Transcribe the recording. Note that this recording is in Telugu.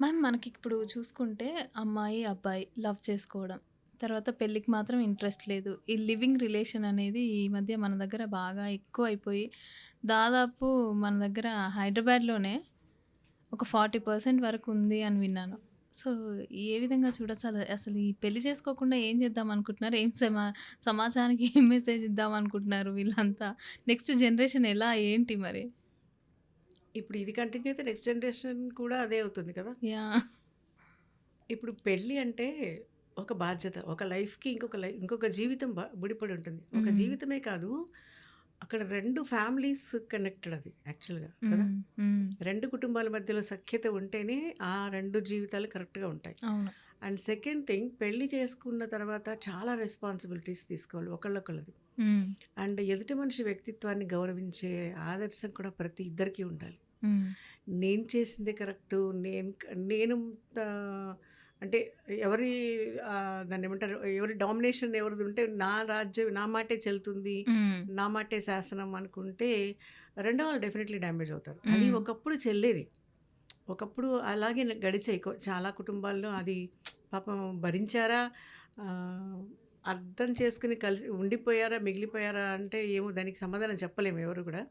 మ్యామ్ మనకిప్పుడు చూసుకుంటే అమ్మాయి, అబ్బాయి లవ్ చేసుకోవడం. తర్వాత పెళ్ళికి మాత్రం ఇంట్రెస్ట్ లేదు. ఈ లివింగ్ రిలేషన్ అనేది ఈ మధ్య మన దగ్గర బాగా ఎక్కువ అయిపోయి దాదాపు మన దగ్గర హైదరాబాద్‌లోనే ఒక 40% వరకు ఉంది అని విన్నాను. సో, ఏ విధంగా చూడొచ్చు? అసలు ఈ పెళ్ళి చేసుకోకుండా ఏం చేద్దాం అనుకుంటున్నారు? ఏం సమా సమాజానికి ఏం మెసేజ్ ఇద్దాం అనుకుంటున్నారు వీళ్ళంతా? నెక్స్ట్ జనరేషన్ ఎలా? ఏంటి మరి? ఇప్పుడు ఇది కంటిన్యూ అయితే నెక్స్ట్ జనరేషన్ కూడా అదే అవుతుంది కదా! ఇప్పుడు పెళ్ళి అంటే ఒక బాధ్యత. ఒక లైఫ్‌కి ఇంకొక లై ఇంకొక జీవితం ముడిపడి ఉంటుంది. ఒక. జీవితమే కాదు, అక్కడ 2 ఫ్యామిలీస్ కనెక్టెడ్ అది యాక్చువల్‌గా కదా! 2 కుటుంబాల మధ్యలో సఖ్యత ఉంటేనే ఆ 2 జీవితాలు కరెక్ట్‌గా ఉంటాయి. అండ్ సెకండ్ థింగ్ పెళ్ళి చేసుకున్న తర్వాత చాలా రెస్పాన్సిబిలిటీస్ తీసుకోవాలి ఒకళ్ళొకళ్ళది. అండ్ ఎదుటి మనిషి వ్యక్తిత్వాన్ని గౌరవించే ఆదర్శం కూడా ప్రతి ఇద్దరికీ ఉండాలి. నేను చేసిందే కరెక్టు. నేను నేను అంటే ఎవరి ఆహ్, దాన్నేమంటారు? ఎవరి డామినేషన్ ఎవరిది ఉంటే నా రాజ్యం నా మాటే చెల్లుతుంది. నా మాటే శాసనం అనుకుంటే రెండో వాళ్ళు డెఫినెట్‌లీ డ్యామేజ్ అవుతారు. అది. ఒకప్పుడు చెల్లేది. ఒకప్పుడు అలాగే గడిచాయి. చాలా కుటుంబాల్లో అది పాపం భరించారా? అర్థం చేసుకుని కలిసి ఉండిపోయారా? మిగిలిపోయారా? అంటే ఏమో దానికి సమాధానం చెప్పలేము ఎవరు కూడా.